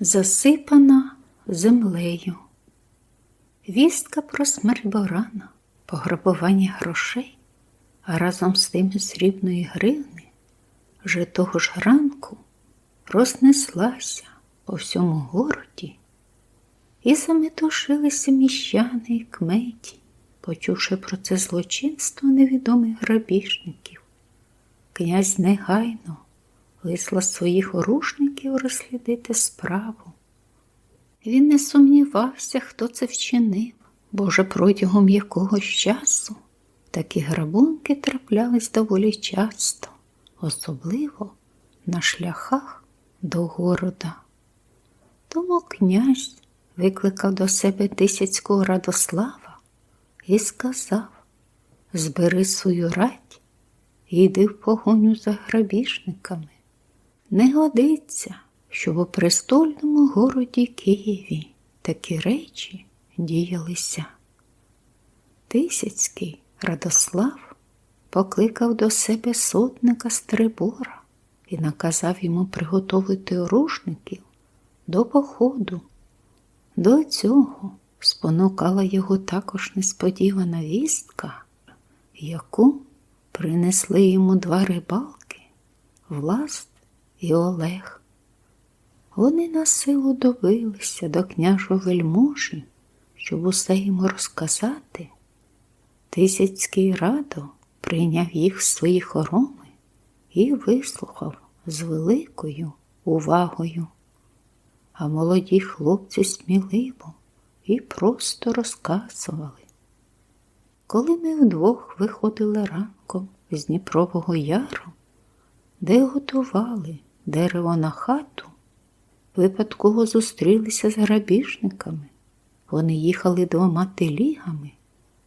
засипана землею. Вістка про смерть Борана, пограбування грошей, а разом з тим срібної гривни вже того ж ранку рознеслася по всьому городі, і заметушилися міщани і кметі, почувши про це злочинство невідомих грабіжників. Князь негайно вислав своїх оружників розслідити справу. Він не сумнівався, хто це вчинив, бо вже протягом якогось часу такі грабунки траплялись доволі часто, особливо на шляхах до города. Тому князь викликав до себе тисяцького Радослава і сказав збери свою рать і йди в погоню за грабіжниками. Не годиться, щоб у престольному городі Києві такі речі діялися. Тисяцький Радослав покликав до себе сотника Стрибора і наказав йому приготовити оружників до походу. До цього спонукала його також несподівана вістка, яку принесли йому два рибалки Власт і Олег. Вони на силу добилися до княжого вельможі, щоб усе йому розказати. Тисяцький радо прийняв їх в свої хороми і вислухав з великою увагою. А молоді хлопці сміливо і просто розказували. Коли ми вдвох виходили ранком з Дніпрового яру, де готували дерево на хату, випадково зустрілися з грабіжниками. Вони їхали двома телігами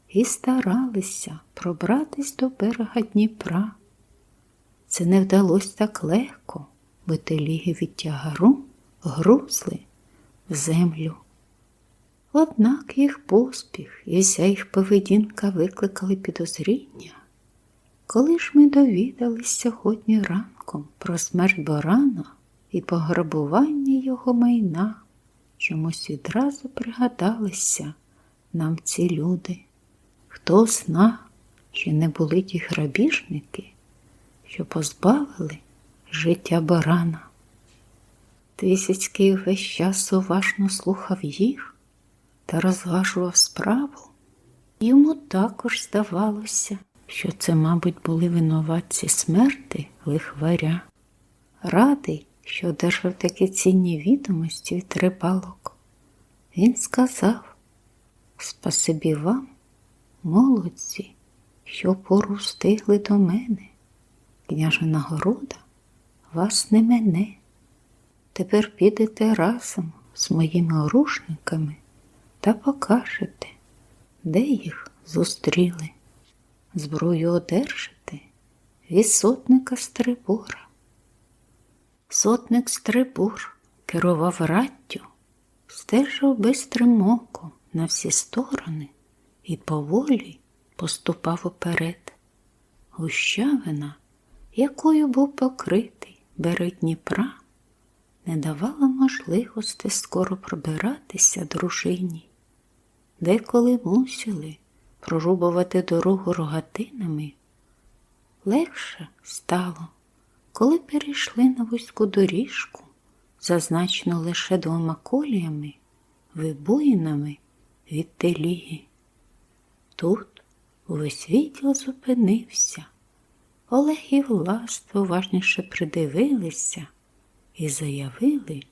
і старалися пробратись до берега Дніпра. Це не вдалося так легко, бо теліги від тягару грузли в землю. Однак їх поспіх і вся їх поведінка викликали підозріння. Коли ж ми довідались сьогодні ранком про смерть Борана і пограбування його майна, чомусь відразу пригадалися нам ці люди. Хто зна, чи не були ті грабіжники, що позбавили життя барана. Тисяцький весь час уважно слухав їх та розважував справу. Йому також здавалося, що це, мабуть, були винуватці смерти лихваря. Радий, що одержав такі цінні відомості від рибалок. Він сказав Спасибі вам, молодці, що пору встигли до мене. Княжа нагорода вас не мене. Тепер підете разом з моїми оружниками та покажете, де їх зустріли. Зброю одержите від сотника Стрибура. Сотник Стрибур керував раттю, стежив бистрим оком на всі сторони і поволі поступав уперед. Гущавина, якою був покритий берег Дніпра, не давала можливості скоро пробиратися дружині, деколи мусили прорубувати дорогу рогатинами. Легше стало, коли перейшли на вузьку доріжку, зазначену лише двома коліями, вибоїнами від теліги. Тут увесь відділ зупинився. Олег і власт уважніше придивилися і заявили,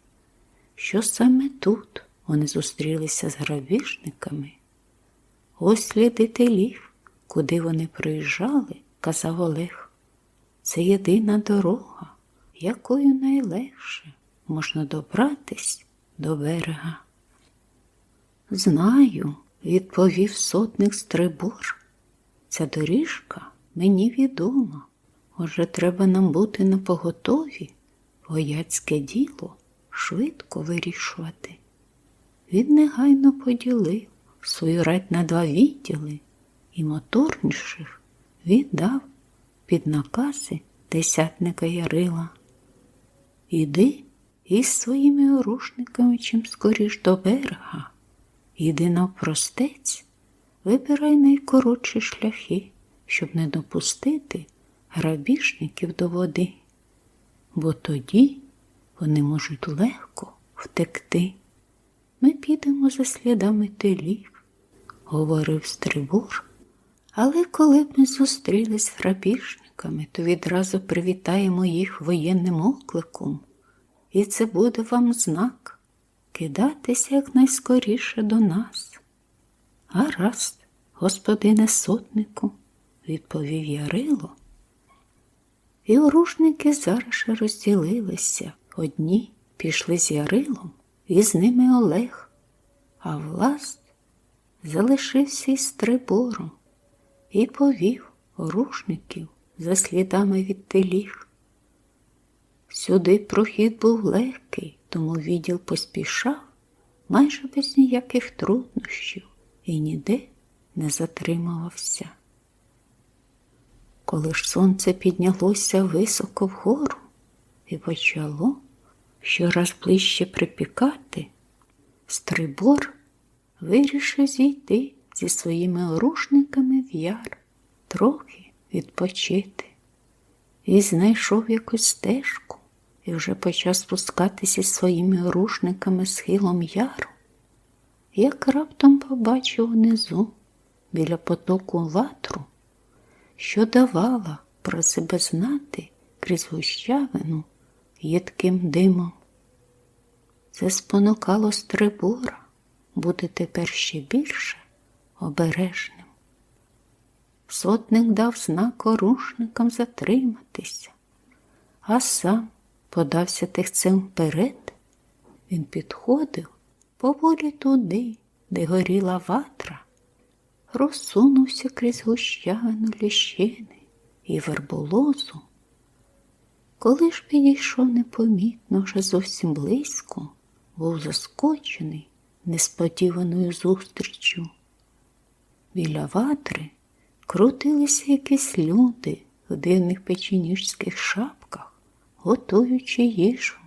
що саме тут вони зустрілися з грабіжниками. Ось сліди телів, куди вони приїжджали, казав Олег. Це єдина дорога, якою найлегше можна добратись до берега. Знаю, відповів сотник Стрибор. Ця доріжка мені відома. Може, треба нам бути на поготові, вояцьке діло швидко вирішувати. Він негайно поділив свою рать на два відділи і моторніших віддав під накази десятника Ярила. Іди із своїми оружниками чим скоріш до берега. Іди навпростець, вибирай найкоротші шляхи, щоб не допустити грабіжників до води, бо тоді вони можуть легко втекти. Ми підемо за слідами телів, говорив Стрибур. Але коли б ми зустрілись з грабіжниками, то відразу привітаємо їх воєнним окликом, і це буде вам знак кидатися якнайскоріше до нас. Гаразд, господине сотнику, відповів Ярило. І оружники зараз розділилися. Одні пішли з Ярилом, і з ними Олег, а власт залишився із Трибором і повів оружників за слідами від теліг. Сюди прохід був легкий, тому відділ поспішав майже без ніяких труднощів і ніде не затримувався. Коли ж сонце піднялося високо вгору і почало щораз ближче припікати, Стрибор вирішив зійти зі своїми оружниками в яр, трохи відпочити, і знайшов якусь стежку і вже почав спускатися своїми оружниками схилом яру, як раптом побачив внизу біля потоку ватру, що давала про себе знати крізь гущавину їдким димом. Це спонукало стрибура бути тепер ще більше обережним. Сотник дав знак оружникам затриматися, а сам подався тихцем вперед. Він підходив поволі туди, де горіла ватра, розсунувся крізь гущавину ліщини і верболозу. Коли ж підійшов непомітно вже зовсім близько, був заскочений несподіваною зустріччю. Біля ватри крутилися якісь люди в дивних печеніжських шапках, готуючи їжу.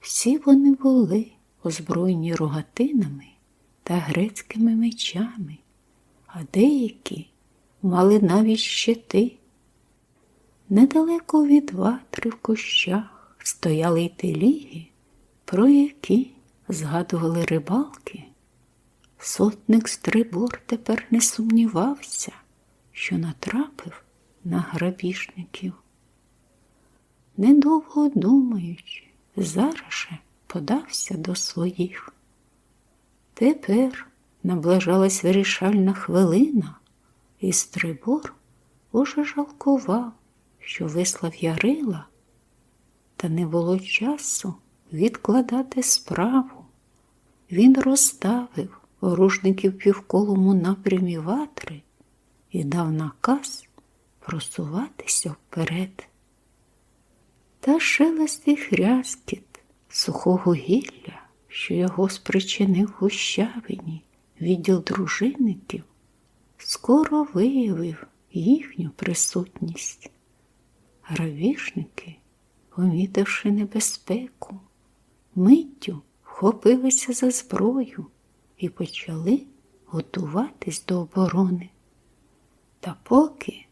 Всі вони були озброєні рогатинами та грецькими мечами, а деякі мали навіть щити. Недалеко від ватри в кущах стояли й теліги, про які згадували рибалки. Сотник Стрибор тепер не сумнівався, що натрапив на грабіжників. Недовго думаючи, зараз же подався до своїх. Тепер наближалась вирішальна хвилина, і Стрибор уже жалкував, що вислав Ярила, та не було часу відкладати справу. Він розставив оружників півколом у напрямі ватри і дав наказ просуватися вперед. Та шелестий хряскіт сухого гілля, що його спричинив гущавині відділ дружинників, скоро виявив їхню присутність. Гравішники, помітивши небезпеку, миттю вхопилися за зброю і почали готуватись до оборони. Та поки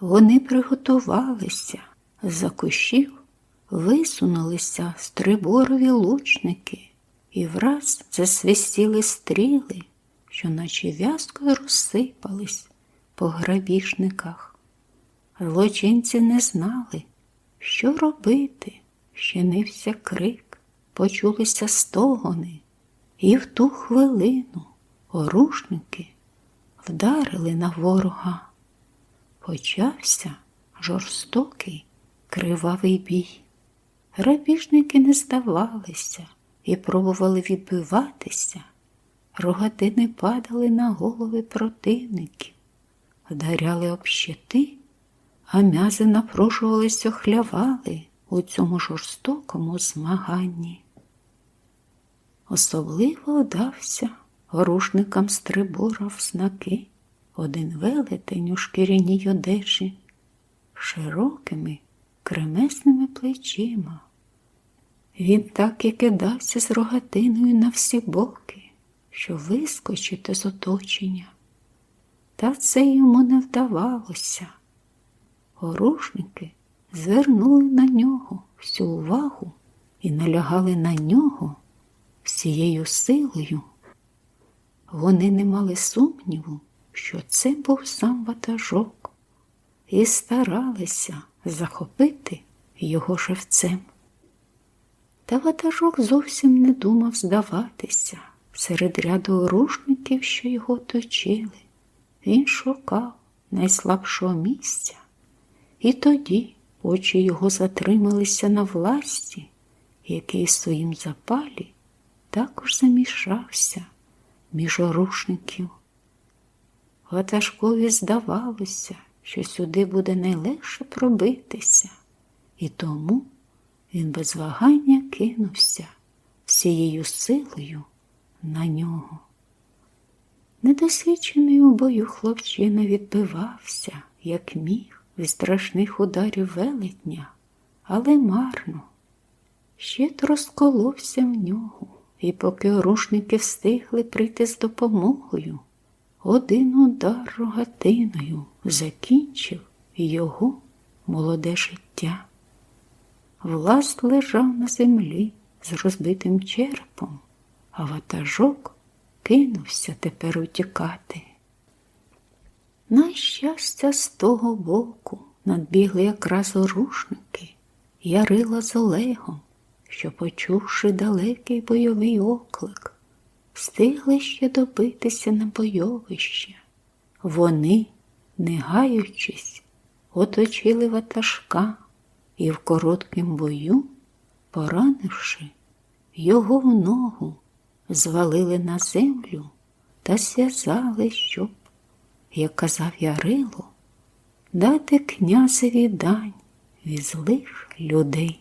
вони приготувалися, за кущів висунулися стриборові лучники і враз засвистіли стріли, що наче в'язкою розсипались по грабіжниках. Злочинці не знали, що робити, щинився крик, почулися стогони. І в ту хвилину оружники вдарили на ворога. Почався жорстокий кривавий бій. Грабіжники не здавалися і пробували відбиватися. Рогатини падали на голови противників, вдаряли об щити, а м'язи напружувалися, хлявали у цьому жорстокому змаганні. Особливо вдався оружникам стрибора в знаки, один велетень у шкіряній одежі, широкими кремесними плечима, Він так і кидався з рогатиною на всі боки, що вискочити з оточення. Та це йому не вдавалося. Оружники звернули на нього всю увагу і налягали на нього всією силою. Вони не мали сумніву, що це був сам ватажок, і старалися захопити його живцем. Та ватажок зовсім не думав здаватися серед ряду оружників, що його оточили. Він шукав найслабшого місця, і тоді очі його затрималися на власті, який своїм запалі також замішався між оружників. Ватажкові здавалося, що сюди буде найлегше пробитися, і тому він без вагання кинувся всією силою на нього. Недосвідчений у бою хлопчина відбивався, як міг, від страшних ударів велетня, але марно. Щит розколовся в нього, і поки оружники встигли прийти з допомогою, один удар рогатиною закінчив його молоде життя. Власт лежав на землі з розбитим черепом, а ватажок кинувся тепер утікати. На щастя, з того боку надбігли якраз оружники, Ярила з Олегом, що, почувши далекий бойовий оклик, встигли ще добитися на бойовище. Вони, не гаючись, оточили ватажка і в короткім бою, поранивши його в ногу, звалили на землю та зв'язали, щоб, як казав Ярило, дати князеві дань від злих людей.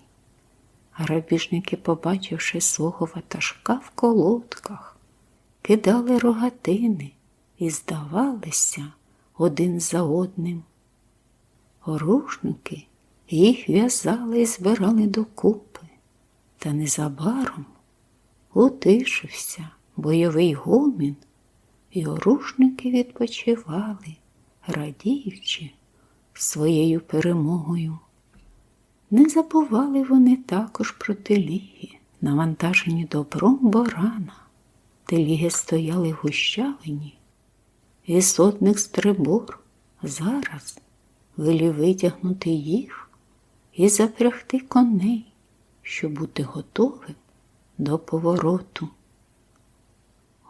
Грабіжники, побачивши свого ватажка в колодках, кидали рогатини і здавалися один за одним. Оружники їх в'язали і збирали докупи, та незабаром утишився бойовий гомін, і оружники відпочивали, радіючи своєю перемогою. Не забували вони також про теліги, навантажені добром борана. Теліги стояли гущавині, і сотник стрибор зараз велів витягнути їх і запрягти коней, щоб бути готовим до повороту.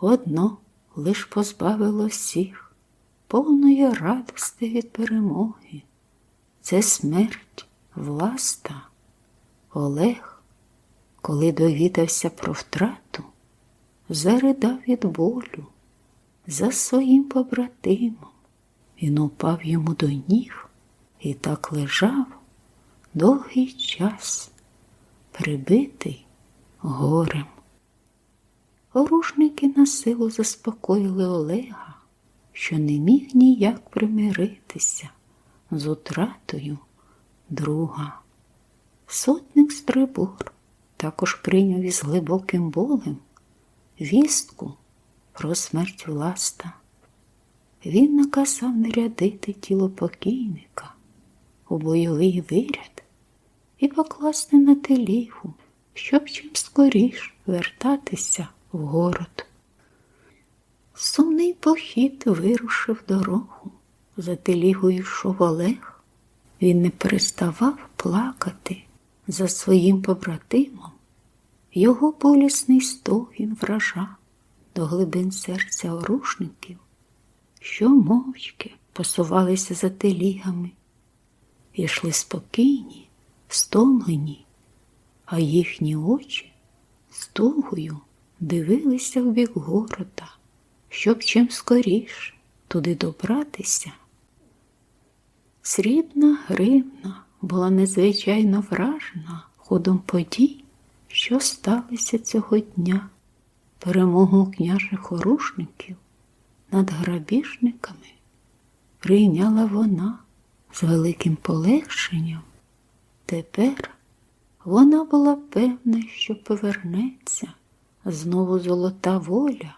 Одно лиш позбавило всіх повної радости від перемоги. Це смерть власта. Олег, коли довідався про втрату, заридав від болю за своїм побратимом. Він упав йому до ніг і так лежав довгий час, прибитий горем. Оружники на силу заспокоїли Олега, що не міг ніяк примиритися з утратою друга. Сотник Стрибор також прийняв із глибоким болем вістку про смерть власта. Він наказав нарядити тіло покійника у бойовий виряд і покласти на телігу, щоб чим скоріш вертатися в город. Сумний похід вирушив дорогу. За телігою йшов Олег. Він не переставав плакати за своїм побратимом. Його болісний стогін вражав до глибин серця орушників, що мовчки посувалися за телігами, йшли спокійні, стомлені, а їхні очі з тугою дивилися в бік города, щоб чим скоріш туди добратися. Срібна гривна була незвичайно вражена ходом подій, що сталися цього дня, перемогу княжих оружників над грабіжниками прийняла вона з великим полегшенням. Тепер Вона була певна, що повернеться знову золота воля,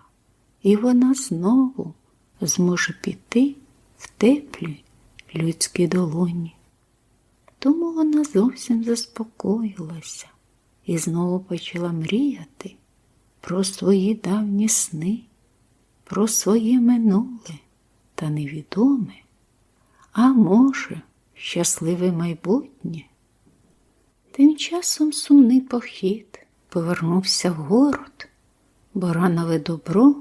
і вона знову зможе піти в теплі людські долоні. Тому вона зовсім заспокоїлася і знову почала мріяти про свої давні сни, про своє минуле та невідоме, а може, щасливе майбутнє. Тим часом сумний похід повернувся в город, бо ранове добро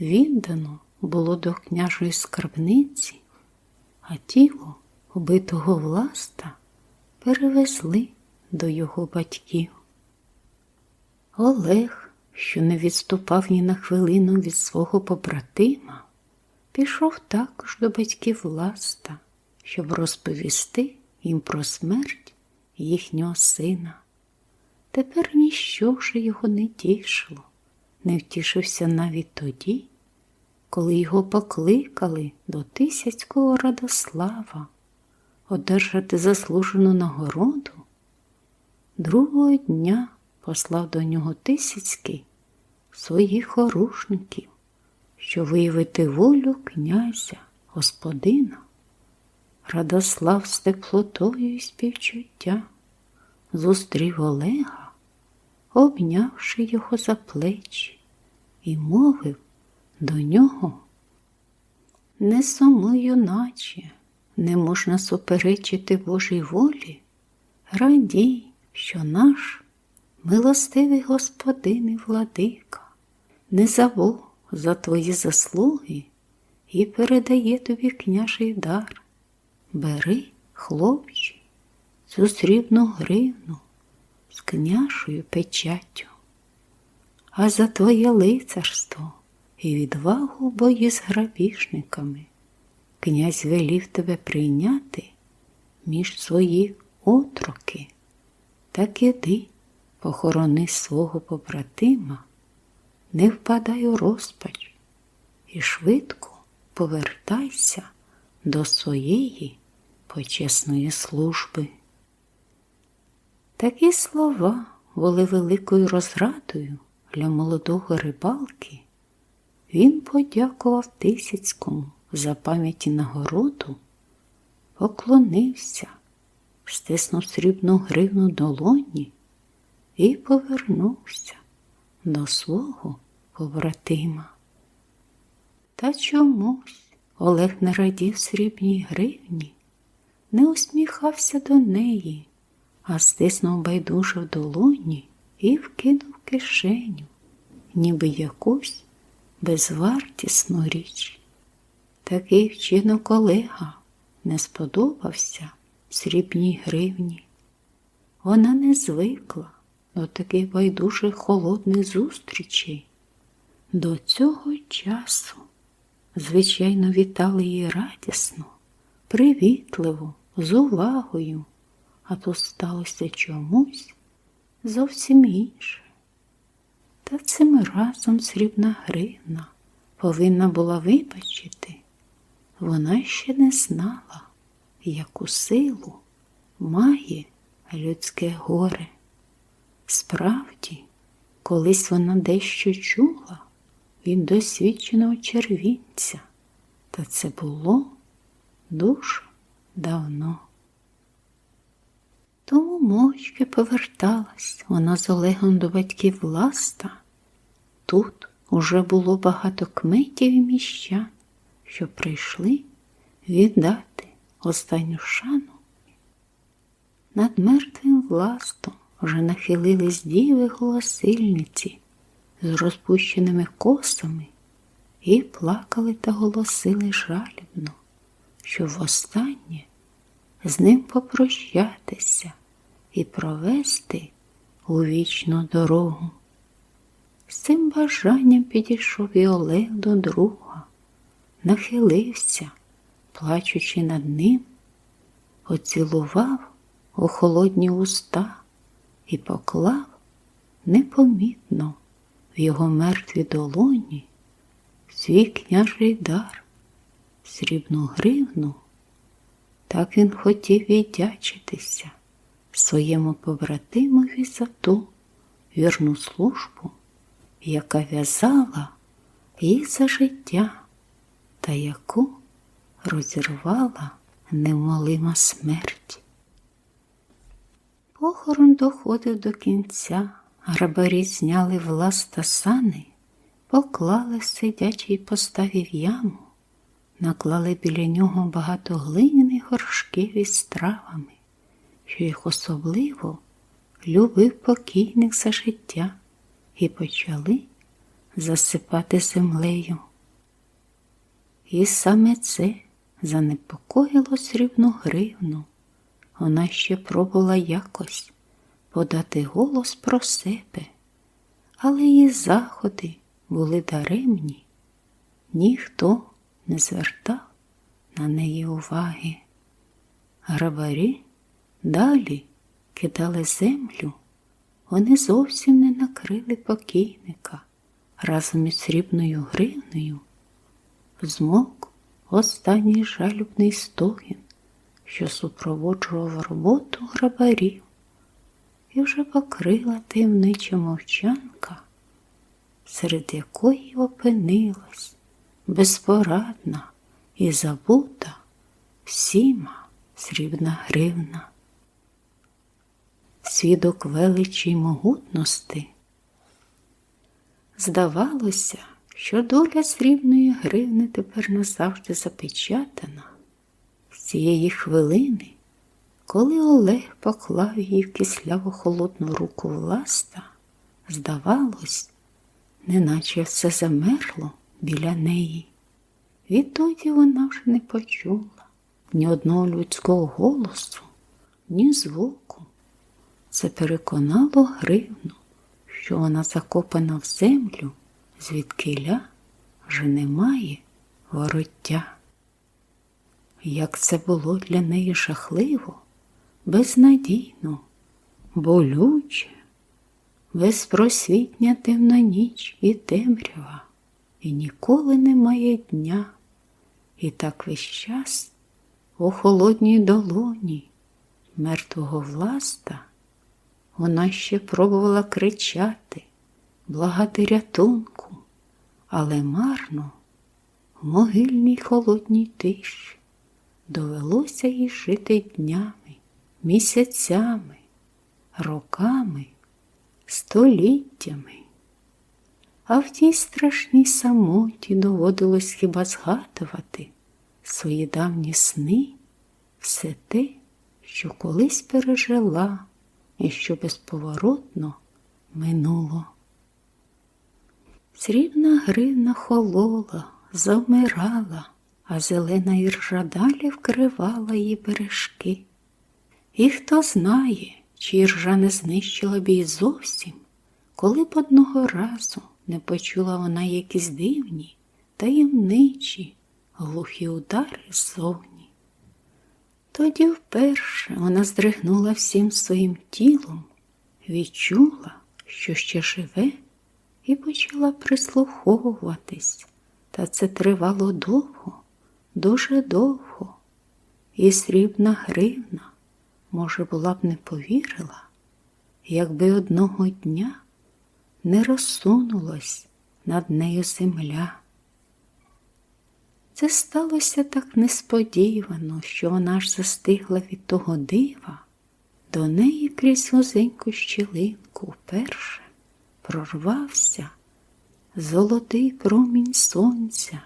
віддано було до княжої скарбниці, а тіло убитого власта перевезли до його батьків. Олег, що не відступав ні на хвилину від свого побратима, пішов також до батьків власта, щоб розповісти їм про смерть їхнього сина. Тепер ніщо вже його не тішило, не втішився навіть тоді, коли його покликали до Тисяцького Радослава одержати заслужену нагороду. Другого дня послав до нього Тисяцький своїх оружників, щоб виявити волю князя, господина. Радослав з теплотою і співчуття зустрів Олега, обнявши його за плечі, і мовив до нього. Не сумуй, юначе, не можна суперечити Божій волі. Радій, що наш милостивий господин і владика не забув за твої заслуги і передає тобі княжий дар. Бери, хлопче, цю срібну гривну з княжою печаттю, а за твоє лицарство і відвагу бої з грабіжниками князь велів тебе прийняти між свої отроки, так іди, похорони свого побратима, не впадай у розпач і швидко повертайся до своєї почесної служби. Такі слова були великою розрадою для молодого рибалки. Він подякував Тисяцькому за пам'яті нагороду, поклонився, стиснув срібну гривну долоні і повернувся до свого побратима. Та чомусь Олег не радів срібній гривні, не усміхався до неї, а стиснув байдуже в долоні і вкинув кишеню, ніби якусь безвартісну річ. Такий вчинок Олега не сподобався срібній гривні. Вона не звикла до таких байдужих холодних зустрічей. До цього часу, звичайно, вітали її радісно, привітливо, з увагою, а то сталося чомусь зовсім інше. Та цим разом срібна гривна повинна була вибачити. Вона ще не знала, яку силу має людське горе. Справді, колись вона дещо чула від досвідченого червінця, та це було дуже давно. Тому мовчки поверталась вона з Олегом до батьків власта. Тут уже було багато кметів і міщан, що прийшли віддати останню шану. Над мертвим властом вже нахилились діви голосильниці з розпущеними косами і плакали та голосили жалібно, що востаннє з ним попрощатися і провести у вічну дорогу. З цим бажанням підійшов і до друга, нахилився, плачучи над ним, поцілував у холодні уста і поклав непомітно в його мертвій долоні свій княжий дар, срібну гривну. Так він хотів віддячитися своєму побратимові за ту вірну службу, яка в'язала їх за життя, та яку розірвала немолима смерть. Похорон доходив до кінця, грабарі зняли влас та сани, поклали сидячій поставі в яму, наклали біля нього багато глиняних горшків із стравами, що їх особливо любив покійник за життя, і почали засипати землею. І саме це занепокоїло срібну гривну. Вона ще пробувала якось подати голос про себе, але її заходи були даремні, ніхто не звертав на неї уваги. Грабарі далі кидали землю, вони зовсім не накрили покійника. Разом із срібною гривнею. Змок останній жалюбний стогін що супроводжував роботу грабарів, і вже покрила таємнича мовчанка, серед якої опинилась безпорадна і забута всіма срібна гривна. Свідок величі й могутності. Здавалося, що доля срібної гривни тепер назавжди запечатана з цієї хвилини, коли Олег поклав її в кисляву холодну руку власта, здавалось, неначе все замерло біля неї. Відтоді вона вже не почула ні одного людського голосу, ні звуку. Це переконало гривну, що вона закопана в землю, звідкиля вже немає вороття. Як це було для неї жахливо, безнадійно, болюче, безпросвітня темна ніч і темрява, і ніколи немає дня, і так весь час у холодній долоні мертвого власта вона ще пробувала кричати, благати рятунку, але марно в могильній холодній тиші довелося їй жити днями, місяцями, роками, століттями. А в тій страшній самоті доводилось хіба згадувати свої давні сни, все те, що колись пережила і що безповоротно минуло. Срібна гривна холола, завмирала а зелена іржа далі вкривала її бережки. І хто знає, чи іржа не знищила б її зовсім, коли б одного разу не почула вона якісь дивні, таємничі, глухі удари ззовні. Тоді вперше вона здригнула всім своїм тілом, відчула, що ще живе, і почала прислуховуватись, та це тривало довго дуже довго, і срібна гривна, може, була б не повірила, якби одного дня не розсунулась над нею земля. Це сталося так несподівано, що вона ж застигла від того дива, до неї крізь вузеньку щілинку вперше прорвався золотий промінь сонця.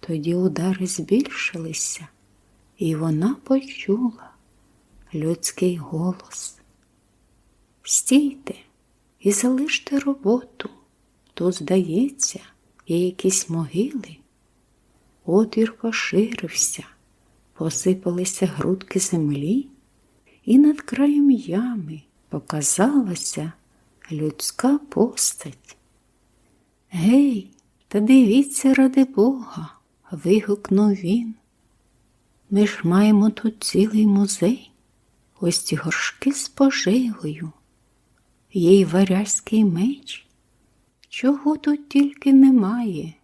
Тоді удари збільшилися, і вона почула людський голос. Стійте і залиште роботу, то, здається, є якісь могили. Отвір поширився, посипалися грудки землі, і над краєм ями показалася людська постать. Гей, та дивіться ради Бога! вигукнув він. Ми ж маємо тут цілий музей, ось ці горшки з поживою, є й варязький меч, чого тут тільки немає.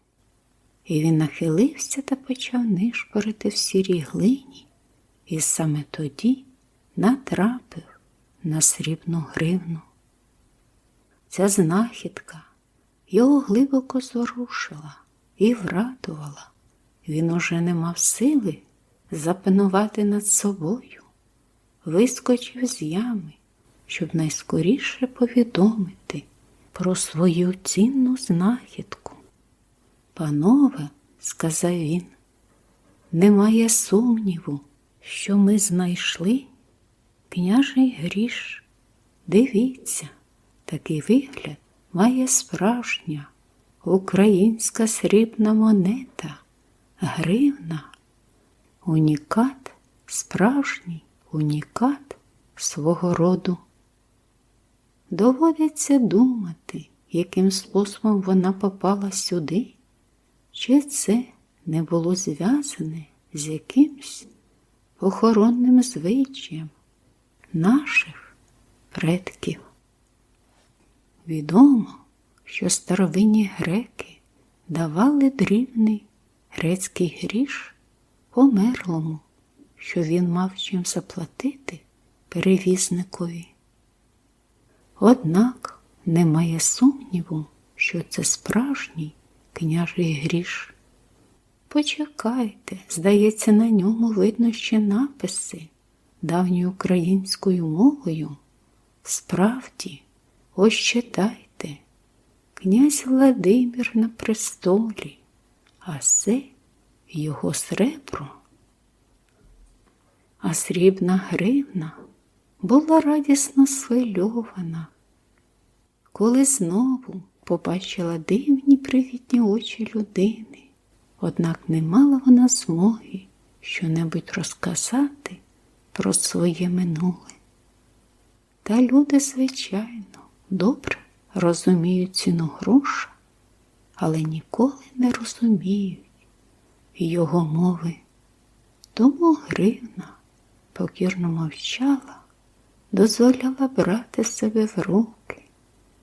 І він нахилився та почав нишпорити в сірій глині, і саме тоді натрапив на срібну гривну. Ця знахідка його глибоко зворушила і врадувала. Він уже не мав сили запанувати над собою, вискочив з ями, щоб найскоріше повідомити про свою цінну знахідку. Панове, сказав він, немає сумніву, що ми знайшли княжий гріш. Дивіться, такий вигляд має справжня українська срібна монета, гривна, унікат, справжній унікат свого роду. Доводиться думати, яким способом вона попала сюди, чи це не було зв'язане з якимсь охоронним звичаєм наших предків. Відомо, що старовинні греки давали дрібний грецький гріш померлому, що він мав чим заплатити перевізникові. Однак немає сумніву, що це справжній княжий гріш. Почекайте, здається, на ньому видно ще написи давньою українською мовою. Справді, ось читайте, князь Владимир на престолі, а це його сребро. А срібна гривна була радісно схвильована, коли знову побачила дивні привітні очі людини, однак не мала вона змоги щонебудь розказати про своє минуле. Та люди, звичайно, добре розуміють ціну гроша, але ніколи не розуміють його мови. Тому гривна покірно мовчала, дозволяла брати себе в руки,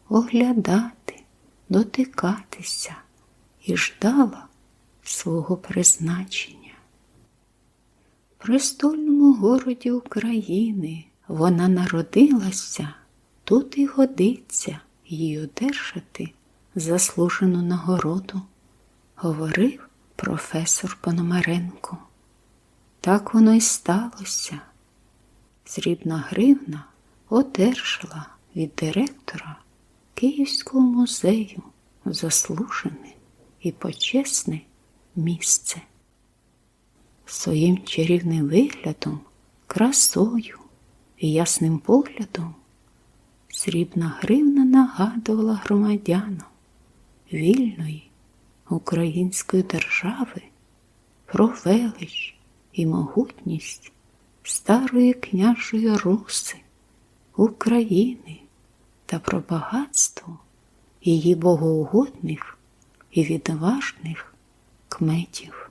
оглядати, дотикатися і ждала свого призначення. В престольному городі України вона народилася, тут і годиться їй одержати заслужену нагороду, говорив професор Пономаренко. Так воно й сталося. Срібна гривна одержала від директора Київського музею заслужене і почесне місце. Своїм чарівним виглядом, красою і ясним поглядом срібна гривна нагадувала громадянам вільної української держави про велич і могутність старої княжої Руси, України та про багатство її богоугодних і відважних кметів.